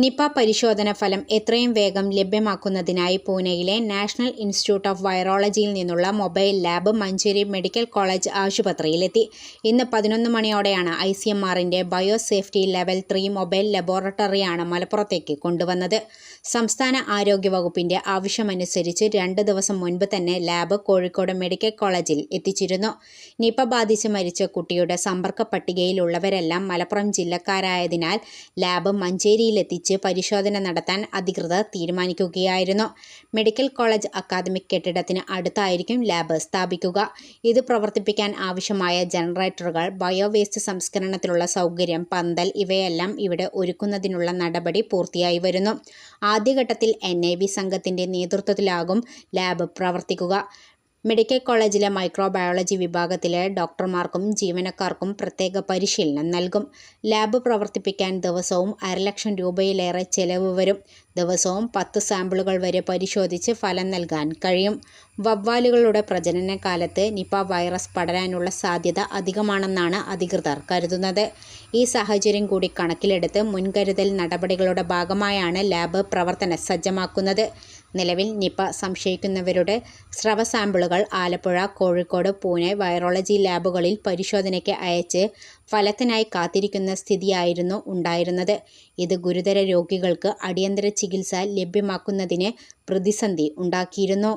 Nipah പരിശോധന ഫലം എത്രയും വേഗം ലഭ്യമാക്കുന്നതിനായി പൂനെയിലെ നാഷണൽ ഇൻസ്റ്റിറ്റ്യൂട്ട് ഓഫ് വൈറോളജിയിൽ നിന്നുള്ള mobile lab Manjeri medical college ആശുപത്രിയിലെത്തി. ഇന്ന് പതിനൊന്ന് മണിയോടെയാണ് ഐ സി എം ആറിന്റെ bio safety level three mobile ലബോറട്ടറിയാണ് മലപ്പുറത്തേക്ക് കൊണ്ടുവന്നത്. സംസ്ഥാന ആരോഗ്യ വകുപ്പിന്റെ ആവശ്യമനുസരിച്ച് രണ്ട് ദിവസം മുൻപ് തന്നെ ലാബ് കോഴിക്കോട് മെഡിക്കൽ കോളേജിൽ എത്തിച്ചിരുന്നു. നിപ ബാധിച്ച് മരിച്ച കുട്ടിയുടെ സമ്പർക്ക പട്ടികയിലുള്ളവരെല്ലാം മലപ്പുറം ജില്ലക്കാരായതിനാൽ ലാബ് മഞ്ചേരിയിലെത്തിച്ച് പരിശോധന നടത്താൻ അധികൃതർ തീരുമാനിക്കുകയായിരുന്നു. മെഡിക്കൽ കോളേജ് അക്കാദമിക് കെട്ടിടത്തിന് അടുത്തായിരിക്കും ലാബ് സ്ഥാപിക്കുക. ഇത് പ്രവർത്തിപ്പിക്കാൻ ആവശ്യമായ ജനറേറ്ററുകൾ ബയോവേസ്റ്റ് സംസ്കരണത്തിലുള്ള സൗകര്യം പന്തൽ ഇവയെല്ലാം ഇവിടെ ഒരുക്കുന്നതിനുള്ള നടപടി പൂർത്തിയായി വരുന്നു. ആദ്യഘട്ടത്തിൽ എൻ ഐ വി സംഘത്തിന്റെ നേതൃത്വത്തിലാകും ലാബ് പ്രവർത്തിക്കുക. മെഡിക്കൽ കോളേജിലെ മൈക്രോബയോളജി വിഭാഗത്തിലെ ഡോക്ടർമാർക്കും ജീവനക്കാർക്കും പ്രത്യേക പരിശീലനം നൽകും. ലാബ് പ്രവർത്തിപ്പിക്കാൻ ദിവസവും അരലക്ഷം രൂപയിലേറെ ചെലവ് വരും. ദിവസവും പത്ത് സാമ്പിളുകൾ വരെ പരിശോധിച്ച് ഫലം നൽകാൻ കഴിയും. വവ്വാലുകളുടെ പ്രജനന കാലത്ത് നിപ വൈറസ് പടരാനുള്ള സാധ്യത അധികമാണെന്നാണ് അധികൃതർ കരുതുന്നത്. ഈ സാഹചര്യം കൂടി കണക്കിലെടുത്ത് മുൻകരുതൽ നടപടികളുടെ ഭാഗമായാണ് ലാബ് പ്രവർത്തന സജ്ജമാക്കുന്നത്. നിലവിൽ നിപ സംശയിക്കുന്നവരുടെ സ്രവ സാമ്പിളുകൾ ആലപ്പുഴ കോഴിക്കോട് പൂനെ വൈറോളജി ലാബുകളിൽ പരിശോധനയ്ക്ക് അയച്ച് ഫലത്തിനായി കാത്തിരിക്കുന്ന സ്ഥിതിയായിരുന്നു ഉണ്ടായിരുന്നത്. ഇത് ഗുരുതര രോഗികൾക്ക് അടിയന്തര ചികിത്സ ലഭ്യമാക്കുന്നതിന് പ്രതിസന്ധി ഉണ്ടാക്കിയിരുന്നു.